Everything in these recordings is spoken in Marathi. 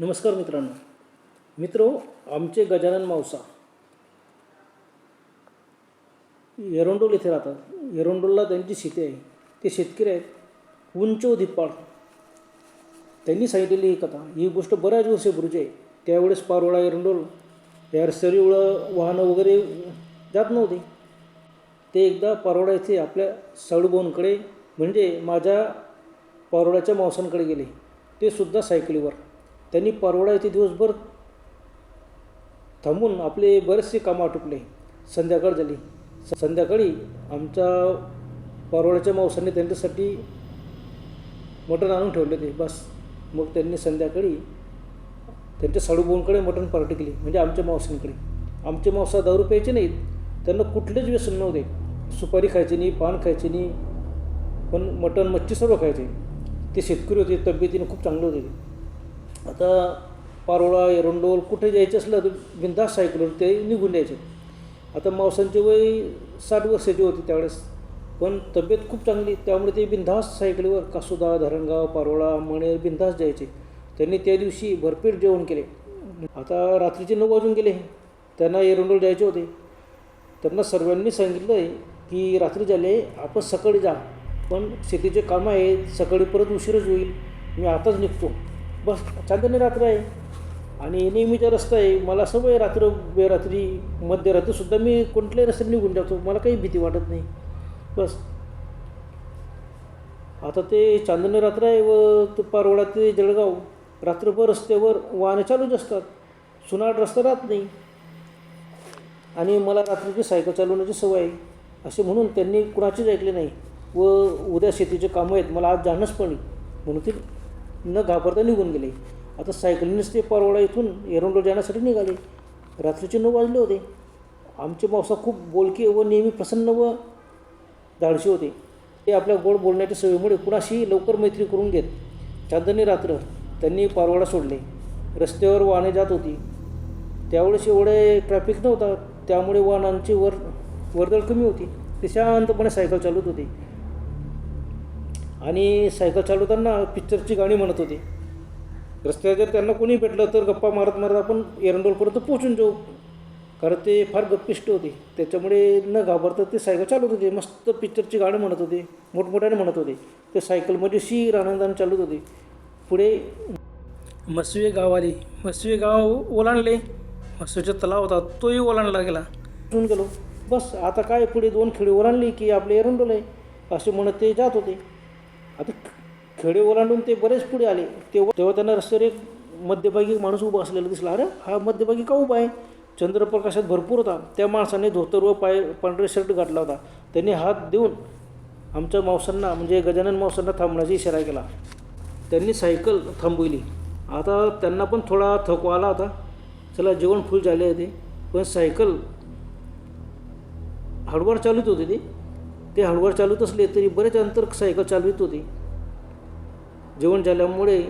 नमस्कार मित्रांनो. मित्र आमचे गजानन मावसा. एरोंडोल येथे राहतात. एरोंडोलला त्यांची शेती आहे. ते शेतकरी आहेत. उंच व धिप्पाड. त्यांनी सांगितलेली ही कथा. ही गोष्ट बऱ्याच वर्षापूर्वीची आहे. त्यावेळेस पारोळा एरंडोल या सरीवळं वाहनं वगैरे जात नव्हते. ते एकदा पारोळा येथे आपल्या साडूभाऊंकडे म्हणजे माझ्या पारोळ्याच्या मावसांकडे गेले. ते सुद्धा सायकलीवर. त्यांनी पारोळा येथे दिवसभर थांबून आपले बरेचसे कामं आटोपले. संध्याकाळ झाली. संध्याकाळी आमच्या परवड्याच्या मावसांनी त्यांच्यासाठी मटण आणून ठेवले ते बस. मग त्यांनी संध्याकाळी त्यांच्या साडूभाऊंकडे मटण पार्टी केली. म्हणजे आमच्या मावसांकडे आमचे मावसा दारू प्यायचे नाहीत. त्यांना कुठलेच व्यसन नव्हते. सुपारी खायची नाही पान खायचे नाही. पण मटण मच्छी सर्व खायचे. ते शेतकरी होते तब्येतीने खूप चांगले होते. आता पारोळा एरंडोल कुठे जायचं असलं तर बिंदास सायकलवर ते निघून द्यायचे. आता मावसांचे वय साठ वर्षाचे होते त्यावेळेस. पण तब्येत खूप चांगली त्यामुळे ते बिंदास सायकलीवर कासुदा धरणगाव पारोळा मणेर बिंदास जायचे. त्यांनी त्या दिवशी भरपेट जेवण केले. आता रात्रीचे नऊ वाजून गेले. त्यांना एरंडोल जायचे होते. त्यांना सर्वांनी सांगितलं आहे की रात्री झाले आपण सकाळी जा. पण शेतीचे कामं आहेत सकाळी परत उशीरच होईल. मी आताच निघतो. बस चांदणी रात्र आहे. आणि नेहमीचा रस्ता आहे. मला सवय रात्र रात्री मध्यरात्रीसुद्धा मी कोणत्याही रस्त्याने निघून जातो. मला काही भीती वाटत नाही. बस. आता ते चांदणी रात्र आहे व ते पारोळा ते जळगाव रात्रभर रस्त्यावर वाहनं चालूच असतात. सुनाट रस्ता राहत नाही. आणि मला रात्रीची सायकल चालवण्याची सवय आहे. असे म्हणून त्यांनी कुणाचीच ऐकले नाही. व उद्या शेतीचे कामं आहेत. मला आज जाणंच पण म्हणून ते न घाबरता निघून गेले. आता सायकलीनेच ते परवाडा इथून एरंडोल जाण्यासाठी निघाले. रात्रीचे नऊ वाजले होते. आमचे मावसा खूप बोलके व नेहमी प्रसन्न व धाडशी होते. ते आपल्या गोड बोलण्याच्या सवयीमुळे कुणाशी लवकर मैत्री करून घेत चांदणी रात्र त्यांनी पारवाडा सोडले. रस्त्यावर वाहने जात होती. त्यावेळेस एवढे ट्रॅफिक नव्हता त्यामुळे वाहनांची वर वर्दळ कमी होती. ते शांतपणे सायकल चालवत होते. आणि सायकल चालवताना पिक्चरची गाणी म्हणत होते. रस्त्यावर जर त्यांना कोणी भेटलं तर गप्पा मारत मारत आपण एरंडोलपर्यंत पोहोचून जाऊ. कारण ते फार गप्पिष्ट होते. त्याच्यामुळे न घाबरता ते सायकल चालवत होते. मस्त पिक्चरची गाणं म्हणत होते. मोठमोठ्याने म्हणत होते. ते सायकलमध्ये शीर आनंदाने चालवत होते. पुढे मसवे गाव आले मसवे गाव ओलांडले. मसवेचा तलाव होता. तोही ओलांडला गेला. घेऊन गेलो. बस आता काय पुढे दोन खेळी ओलांडली की आपले एरंडोल आहे. असे म्हणत ते जात होते. आता खेडे ओलांडून ते बरेच पुढे आले. तेव्हा तेव्हा त्यांना रस्त्यावर एक मध्यभागी माणूस उभा असलेला दिसला. अरे हा मध्यभागी का उभा आहे? चंद्रप्रकाशात भरपूर होता. त्या माणसाने धोतर व पाय पांढरे शर्ट घातला होता. त्यांनी हात देऊन आमच्या मावसांना म्हणजे गजानन मावसांना थांबण्याचा इशारा केला. त्यांनी सायकल थांबविली. आता त्यांना पण थोडा थकवा आला होता. चला जेवण फुल झाले होते. पण सायकल हळूवार चालूच होते ते. ते हळूवार चालवत असले तरी बरेच अंतर सायकल चालवित होते. जेवण झाल्यामुळे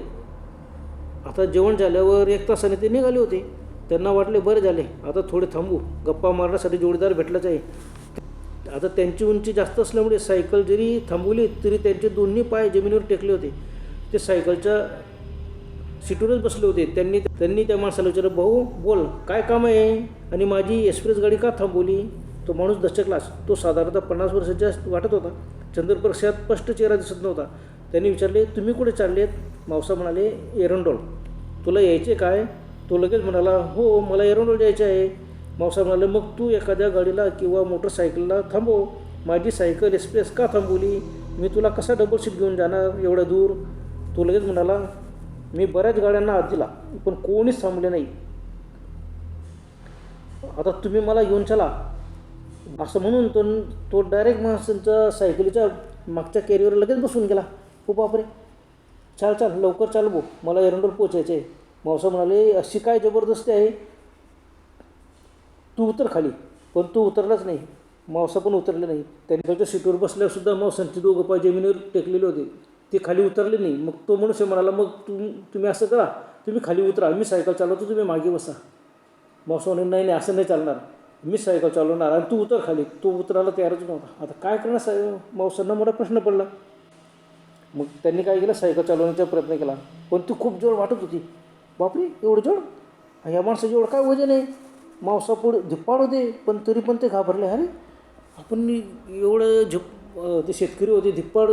आता जेवण झाल्यावर एक तासाने ते निघाले होते. त्यांना वाटले बरे झाले आता थोडे थांबू. गप्पा मारण्यासाठी जोडीदार भेटलाच आहे. आता त्यांची उंची जास्त असल्यामुळे सायकल जरी थांबवली तरी त्यांचे दोन्ही पाय जमिनीवर टेकले होते. ते सायकलच्या सीटवरच बसले होते. त्यांनी त्यांनी त्या माणसाला विचारलं भाऊ बोल काय काम आहे? आणि माझी एक्सप्रेस गाडी का थांबवली? तो माणूस दशकलाच तो साधारणतः पन्नास वर्षाच्या वाटत होता. चंद्रप्रकाशात स्पष्ट चेहरा दिसत नव्हता. त्यांनी विचारले तुम्ही कुठे चाललेत मावसा म्हणाले एरंडोल. तुला यायचे काय? तो लगेच म्हणाला हो मला एरंडोल यायचे आहे. मावसा म्हणाले मग तू एखाद्या गाडीला किंवा मोटरसायकलला थांबव. माझी सायकल एक्सप्रेस का थांबवली? मी तुला कसा डबल सीट घेऊन जाणार एवढ्या दूर? तो लगेच म्हणाला मी बऱ्याच गाड्यांना आत दिला पण कोणीच थांबले नाही. आता तुम्ही मला घेऊन चला. असं म्हणून तो तो डायरेक्ट माणसांचा सायकलीच्या मागच्या कॅरियर लगेच बसून गेला. खूप बापरे! चाल चाल लवकर चाल भाऊ. मला एरंडोल पोचायचं आहे मावसा म्हणाले अशी काय जबरदस्ती आहे? तू उतर खाली. पण तू उतरलाच नाही. मावसा पण उतरले नाही. त्यांच्या सीटवर बसल्यासुद्धा मावसांची मावसांचे दोघं पाय जमिनीवर टेकलेले होते. ते खाली उतरले नाही. मग तो मनुष्य म्हणाला मग तुम तुम्ही असं करा. तुम्ही खाली उतरा. मी सायकल चालवतो. तुम्ही मागे बसा. मावसा म्हणे नाही नाही असं नाही चालणार. मी सायकल चालवणार आणि तू उतर खाली. तो उतरायला तयारच नव्हता. आता काय करणार साय मावसांना मोठा प्रश्न पडला. मग त्यांनी काय केलं? सायकल चालवण्याचा प्रयत्न केला. पण ती खूप जोड वाटत होती. बापरे एवढं जोड ह्या माणसाचं एवढं काय वजन आहे? मावसा पुढे धिप्पाड होते पण तरी पण ते घाबरले. अरे आपण एवढं झिप ते शेतकरी होते धिप्पाड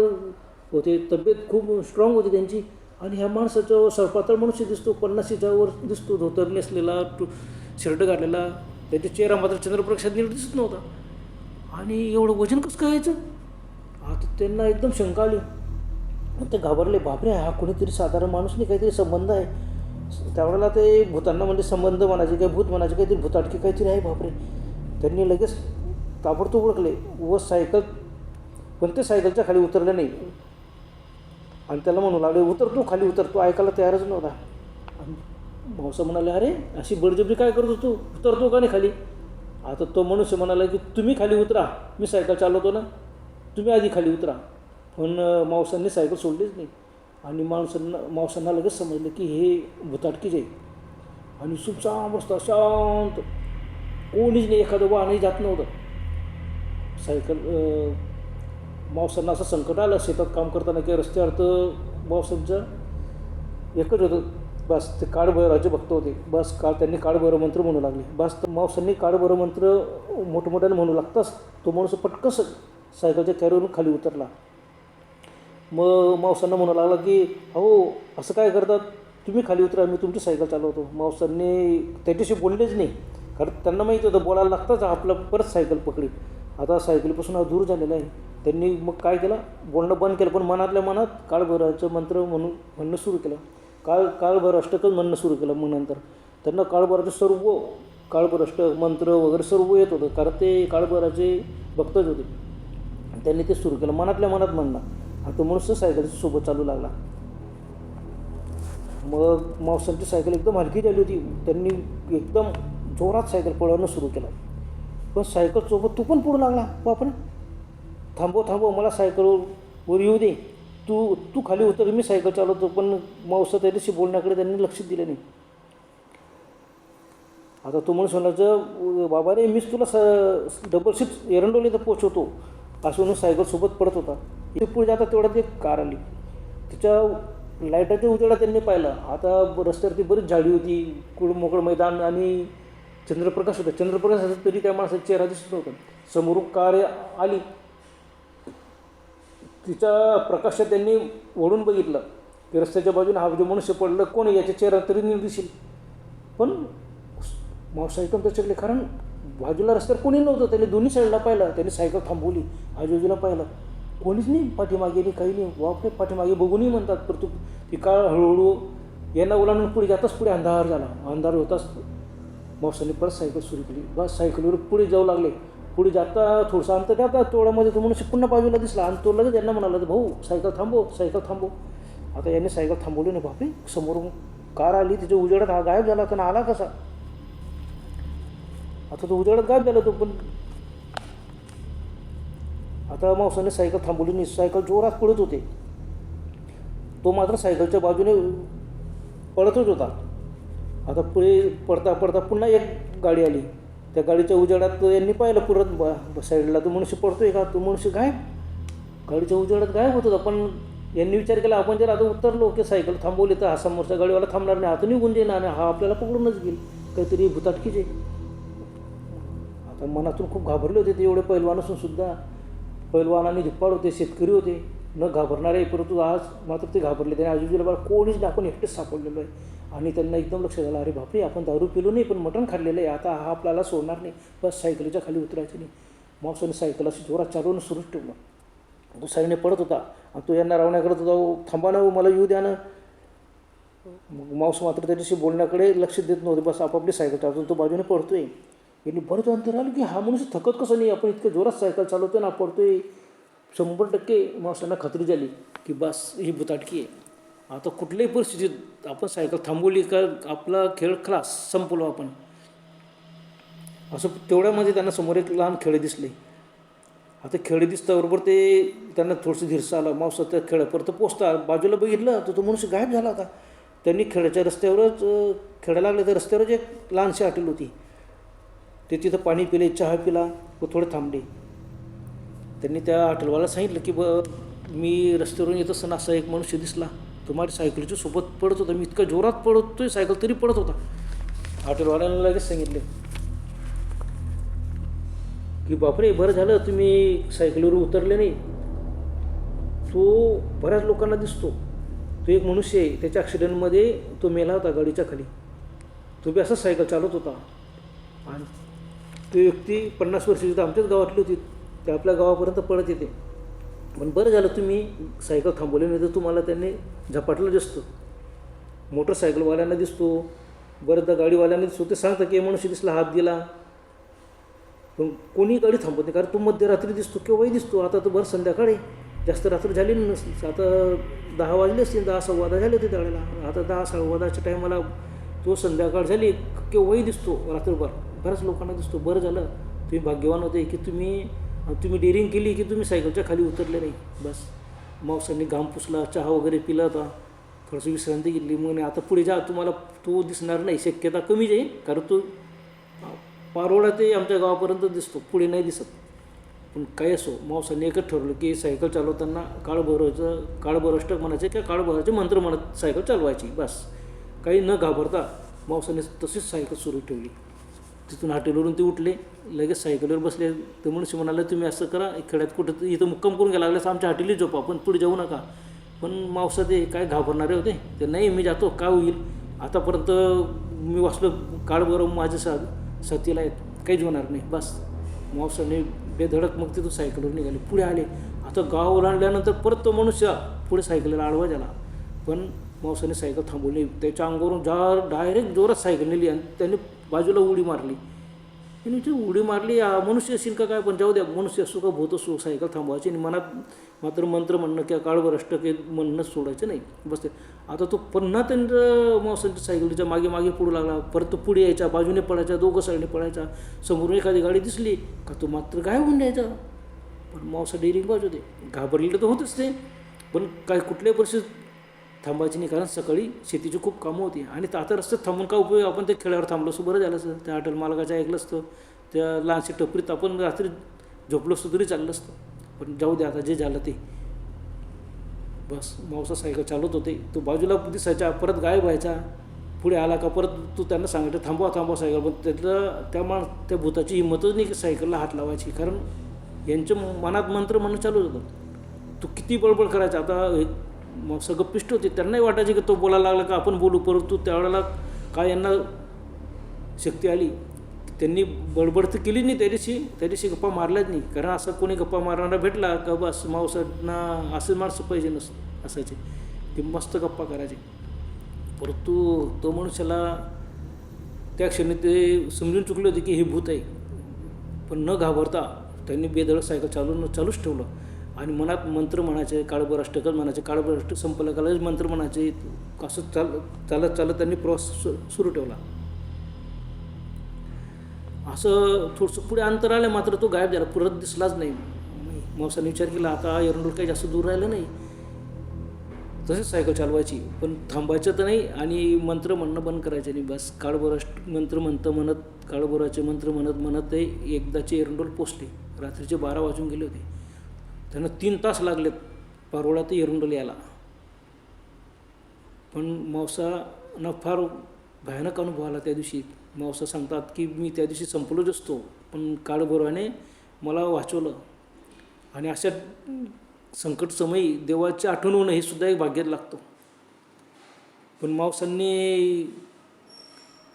होते तब्येत खूप स्ट्रॉंग होती त्यांची. आणि ह्या माणसाचं सरपातळ मनुष्य दिसतो पन्नाशीच्या वर दिसतो धोतर नेसलेला टू शर्ट घातलेला. त्याचा चेहरा मात्र चंद्रप्रकाशात नीट दिसत नव्हता. आणि एवढं वजन कसं काय यायचं आता त्यांना एकदम शंका आली. ते घाबरले. बापरे हा कोणीतरी साधारण माणूस नाही काहीतरी संबंध आहे. त्यावेळेला ते भूतांना म्हणजे संबंध म्हणायचे काही भूत म्हणायचे काहीतरी भूताटकी काहीतरी आहे बापरे. त्यांनी लगेच ताबडतोब ओळखले. व सायकल पण ते सायकलच्या खाली उतरले नाही. आणि त्याला म्हणू लागले उतर तू खाली उतर. तू ऐकायला तयारच नव्हता. भाऊसा म्हणाले अरे अशी बळजबरी काय करतो तू? उतरतो का नाही खाली? आता तो मनुष्य म्हणाला की तुम्ही खाली उतरा मी सायकल चालवतो ना. तुम्ही आधी खाली उतरा. पण मावसांनी सायकल सोडलीच नाही. आणि माणसांना मावसांना लगेच समजलं की हे भुताटकीच आहे. आणि सुमसाम रस्ता शांत. कोणीच नाही एखादं वाहनही जात नव्हतं. सायकल मावसांना असं संकट आलं शेतात काम करताना की रस्त्यावर तर मावसांचं एकच होतं बस ते काळभैरवाचे भक्त होते. बस काळ त्यांनी काळभैरव मंत्र म्हणू लागले. बस तर मावसांनी काळभैरव मंत्र मोठमोठ्याने म्हणू लागताच तो माणूस पटकस सायकलच्या कॅरीवरून खाली उतरला. मग मावसांना म्हणू लागला की अहो असं काय करतात? तुम्ही खाली उतरा मी तुमची सायकल चालवतो. मावसांनी त्याच्याशी बोललेच नाही. कारण त्यांना माहिती होतं बोलायला लागताच आपलं परत सायकल पकडी आता सायकलीपासून हा दूर झालेला आहे. त्यांनी मग काय केलं? बोलणं बंद केलं पण मनातल्या मनात काळभैरवाचं मंत्र म्हणून म्हणणं सुरू केलं. काळ काळभर अष्टकच म्हणणं सुरू केलं मग नंतर. त्यांना काळभराचे सर्व काळभर अष्टक मंत्र वगैरे सर्व येत होतं. कारण ते काळभराचे भक्तच होते. त्यांनी ते सुरू केलं. मनातल्या मनात म्हणणं. आणि तो माणूस सायकलच्या सोबत चालू लागला. मग मावसांची सायकल एकदम हलकी झाली होती. त्यांनी एकदम जोरात सायकल पळवणं सुरू केलं. पण सायकल सोबत तू पण पुढं लागला. बापरे. थांबव थांबव. मला सायकलवर वर येऊ दे. तू तू खाली उतर मी सायकल चालवतो पण मावसा त्याच्याशी बोलण्याकडे त्यांनी लक्ष दिलं नाही. आता तो म्हणून म्हणायचं बाबा रे मीच तुला स डबल सीट तर पोचवतो असं म्हणून सायकलसोबत पडत होता. पुढे जाता तेवढ्यात एक कार आली. तिच्या लाईटाच्या उजेडा त्यांनी पाहिलं. आता रस्त्यावरती बरीच झाडी होती कुळ मोकळं मैदान आणि चंद्रप्रकाश होता. चंद्रप्रकाश असं तरी त्या माणसाचा चेहरा दिसत नव्हता. समोरून कार आली. तिच्या प्रकाशात त्यांनी ओढून बघितलं. की रस्त्याच्या बाजूने हा जो मनुष्य पडलं कोण आहे? याच्या चेहरा तरी निर्दिशील पण सायकल त्याच्याकडे कारण बाजूला रस्त्यावर कोणी नव्हतं. त्यांनी दोन्ही साईडला पाहिलं. त्यांनी सायकल थांबवली आजूबाजूला पाहिलं. कोणीच नाही पाठीमागे नाही काही नाही. वापरे पाठीमागे बघूनही म्हणतात पर तू ती काळ हळूहळू यांना ओलांडून पुढे जाताच पुढे अंधार झाला. अंधार होताच. मावसाने परत सायकल सुरू केली. बस सायकलीवर पुढे जाऊ लागले. पुढे जाता थोडंसं अंतर करता तोडामध्ये तो मनुष्य पुन्हा बाजूला दिसला आणि तो लगेच यांना म्हणाला भाऊ सायकल थांबव सायकल थांबव. आता यांनी सायकल थांबवली नाही बापी समोरून कार आली तिच्या उजेडात हा गायब झाला तर आला कसा? आता तो उजेडात गायब झाला तो पण. आता मावसाने सायकल थांबवली नाही सायकल जोरात पळत होते. तो मात्र सायकलच्या बाजूने पळतच होता. आता पुढे पडता पडता पुन्हा एक गाडी आली. त्या गाडीच्या उजेडात यांनी पाहिलं पुरत ब- साईडला तो मनुष्य पडतोय का? तो मनुष्य गायब गाडीच्या उजेडात गायब होत होता. पण यांनी विचार केला आपण जर आता उतरलो की सायकल थांबवली तर हा समोरचा गाडीवाला थांबणार नाही आता निघून देणार आणि हा आपल्याला पकडूनच घेईल. काहीतरी भुताटकीच. आहे आता मनातून खूप घाबरले होते ते एवढे पैलवान असून सुद्धा. पैलवान आणि होते शेतकरी होते. न घाबरणारे परंतु आज मात्र ते घाबरले. त्याने आजूबाजूला बघा कोणीच नाही आपण एकटेच सापडलेलो आहे. आणि त्यांना एकदम लक्ष झालं अरे बापरे आपण दारू पिलो नाही पण मटण खाल्लेलं आहे. आता हा आपल्याला सोडणार नाही. बस सायकलीच्या खाली उतरायचं नाही. मावसाने सायकल अशी जोरात चालवून सुरूच ठेवलं. तो साईडने पडत होता. आणि तो यांना रावण्या करत होता थांबा ना मला येऊ द्या ना. मग मावस मात्र त्याच्याशी बोलण्याकडे लक्ष देत नव्हते. बस आपापली सायकल चालतो तो बाजूने पडतोय. यांनी बरंच अंतर आलं की हा मनुष्य थकत कसं नाही? आपण इतकं जोरात सायकल चालवतोय ना पडतोय. शंभर टक्के माणसांना खात्री झाली की बस ही भुताटकी आहे. आता कुठल्याही परिस्थितीत आपण सायकल थांबवली का आपला खेळ खलास संपलो आपण. असं तेवढ्यामध्ये त्यांना समोर एक लहान खेळ दिसले. आता खेळ दिसताबरोबर ते त्यांना थोडंसं धीरसं आलं. मावसा त्या खेळापर्यंत पोचता बाजूला बघितलं तर तो मनुष्य गायब झाला होता. त्यांनी खेळाच्या रस्त्यावरच खेळायला लागले तर रस्त्यावरच एक लहानशी हॉटेल होती. ते तिथं पाणी पिले चहा पिला व थोडे थांबले. त्यांनी त्या हॉटेलवाला सांगितलं की ब मी रस्त्यावरून येत असताना असा एक मनुष्य दिसला. तो माझ्या सायकलीच्या सोबत पडत होता. मी इतका जोरात पडतोय सायकल तरी पडत होता. हॉटेलवाल्यानं लगेच सांगितले की बापरे बरं झालं तुम्ही सायकलीवर उतरले नाही. तो बऱ्याच लोकांना दिसतो. तो एक मनुष्य आहे. त्याच्या ॲक्सिडेंटमध्ये तो मेला होता गाडीच्या खाली. तो बी असा सायकल चालवत होता. आणि ती व्यक्ती पन्नास वर्षाची तर आमच्याच गावातली होती. ते आपल्या गावापर्यंत पळत येते. पण बरं झालं तुम्ही सायकल थांबवली नाही तर तुम्हाला त्यांनी झपाटलं दिसतो. मोटरसायकलवाल्यांना दिसतो बऱ्याचदा गाडीवाल्यांना दिसतो ते सांगतं की मनुष्य दिसला हात दिला. पण कोणी गाडी थांबवत नाही कारण तो मध्यरात्री दिसतो केव्हाही दिसतो. आता तर बरं संध्याकाळी जास्त रात्र झाली नसते. आता दहा वाजले असतील दहा सव्वा वादा झाले होते त्यावेळेला. आता दहा सव्वादाच्या टायमाला तो संध्याकाळ झाली केव्हाही दिसतो रात्रभर. बऱ्याच लोकांना दिसतो. बरं झालं तुम्ही भाग्यवान होते की तुम्ही तुम्ही डेअरिंग केली की तुम्ही सायकलच्या खाली उतरले नाही. बस. मावसाने घाम पुसला चहा वगैरे पिला होता. थोडंसं विश्रांती घेतली. मग आता पुढे जा. तुम्हाला तो दिसणार नाही. शक्यता कमीच आहे कारण तो पारोडा ते आमच्या गावापर्यंत दिसतो. पुढे नाही दिसत. पण काय असो मावसांनी एकच ठरवलं की सायकल चालवताना काळभैरवाचं काळभैरष्टक म्हणायचे किंवा काळभैरवाचे मंत्र म्हणत सायकल चालवायची. बस. काही न घाबरता मावसाने तशीच सायकल सुरू ठेवली. तिथून हॉटेलवरून ते उठले लगेच सायकलवर बसले. तर मनुष्य म्हणाले तुम्ही असं करा खेड्यात कुठं इथं मुक्काम करून गेला लागल्यास आमच्या हॉटेलही झोपा पण पुढे जाऊ नका. पण मावसा ते काय घाबरणारे होते? ते नाही मी जातो काय होईल? आतापर्यंत मी वाचलो काळभैरव माझ्या सा साथीला आहेत काहीच होणार नाही बस. मावसाने बेधडक मग तिथून सायकलवर निघाले. पुढे आले. आता गाव ओलांडल्यानंतर परत तो मनुष्य पुढे सायकलीला आडवा झाला. पण मावसाने सायकल थांबवली. त्याच्या अंगावरून जा डायरेक्ट जोरात सायकल नेली आणि त्याने बाजूला उडी मारली. आणि ती उडी मारली मनुष्य असेल का काय? पण जाऊ द्या मनुष्य असो का भूत असो सायकल थांबवायची आणि मनात मात्र मंत्र म्हणणं किंवा काळभर अष्टके म्हणणं म्हणणंच सोडायचं नाही. बस ते. आता तो पुन्हा त्यांच्या मावसांच्या सायकलीच्या मागे मागे पुढू लागला. परत तो पुढे यायचा बाजूने पडायचा दोघं साईडने पडायचा समोरून एखादी गाडी दिसली का तो मात्र काय होऊन द्यायचा पण मावसा डेअरिंग बाजू दे घाबरलेलं तर होतच ते. पण काय कुठल्याही परिस्थितीत थांबायची नाही. कारण सकाळी शेतीची खूप कामं होती. आणि आता रस्त्यात थांबून का उपयोग? आपण ते खेळावर थांबलो असतो. बरं झालं असतं. त्या हॉटेल मालकाचं ऐकलं असतं. त्या लहानशी टपरीत आपण रात्री झोपलो असतो तरी चाललं असतं. पण जाऊ दे आता जे झालं ते. बस मावसा सायकल चालवत होते. तो बाजूला दिसायचा परत गायब व्हायचा. पुढे आला का परत तू त्यांना सांगितलं थांबवा थांबवा सायकल. पण त्यातलं त्या मा त्या भूताची हिंमतच नाही की सायकलला हात लावायची. कारण यांच्या मनात मंत्र म्हणणं चालू होतं. तू किती बळबळ करायचा. आता हे मग सगळं पिष्ट होते. त्यांनाही वाटायचे की तो बोलायला लागला का आपण बोलू परंतु त्यावेळेला काय यांना शक्ती आली. त्यांनी बडबड तर केली नाही त्या दिवशी. त्या दिवशी गप्पा मारल्याच नाही. कारण असं कोणी गप्पा मारणारा भेटला का बस मावसांना असे माणसं पाहिजे नस असायचे. ते मस्त गप्पा करायचे. परंतु तो मनुष्याला त्या क्षणी ते समजून चुकले होते की हे भूत आहे. पण न घाबरता त्यांनी बेदळ सायकल चालून चालूच ठेवलं. आणि मनात मंत्र म्हणायचे काळभर अष्टकच म्हणायचे काळभर अष्ट संपलं कालच मंत्र म्हणायचे असं चाल चालत चालत त्यांनी प्रवास सु सुरू ठेवला. असं थोडंसं पुढे अंतर आलं मात्र तो गायब झाला परत दिसलाच नाही. मावसाने विचार केला आता एरंडोल काही जास्त दूर राहिलं नाही. तसेच सायकल चालवायची पण थांबायचं तर नाही आणि मंत्र म्हणणं बंद करायचं नाही बस. काळभोरा मंत्र म्हणतं म्हणत काळभोराचे मंत्र म्हणत म्हणत ते एकदाचे एरंडोल पोचले. रात्रीचे बारा वाजून गेले होते. त्यांना तीन तास लागलेत. पारोळा ते एरंडोल यायला. पण मावसांना फार भयानक अनुभव आला त्या दिवशी. मावसा सांगतात की मी त्या दिवशी संपलोच असतो. पण काळभोराने मला वाचवलं. आणि अशा संकट समयी देवाची आठवण होणं हे सुद्धा एक भाग्यात लागतं. पण मावसांनी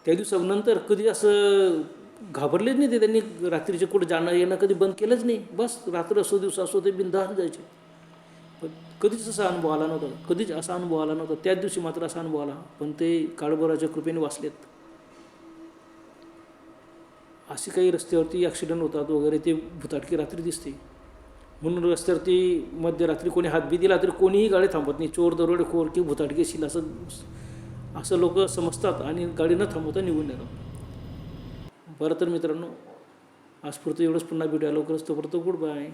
त्या दिवसानंतर कधी असं घाबरलेच नाही ते. त्यांनी रात्रीचे कुठं जाणं येणं कधी बंद केलंच नाही. बस रात्र असो दिवस असो ते बिंदास जायचे. पण कधीच असा अनुभव आला नव्हता. कधीच असा अनुभव आला नव्हता. त्याच दिवशी मात्र असा अनुभव आला. पण ते काळभोराच्या कृपेने वाचलेत. असे काही रस्त्यावरती ॲक्सिडेंट होतात वगैरे ते भुताटकी रात्री दिसते. म्हणून रस्त्यावरती मध्यरात्री कोणी हातबी दिला तरी कोणीही गाडी थांबत नाही. चोर दरोडेखोर की भुताटकी येशील असं असं लोक समजतात आणि गाडी न थांबवता निघून येतात बरं तर मित्रांनो आजपुरतं एवढंच. पुन्हा भेटूया. लवकरच तोपर्यंत गुड बाय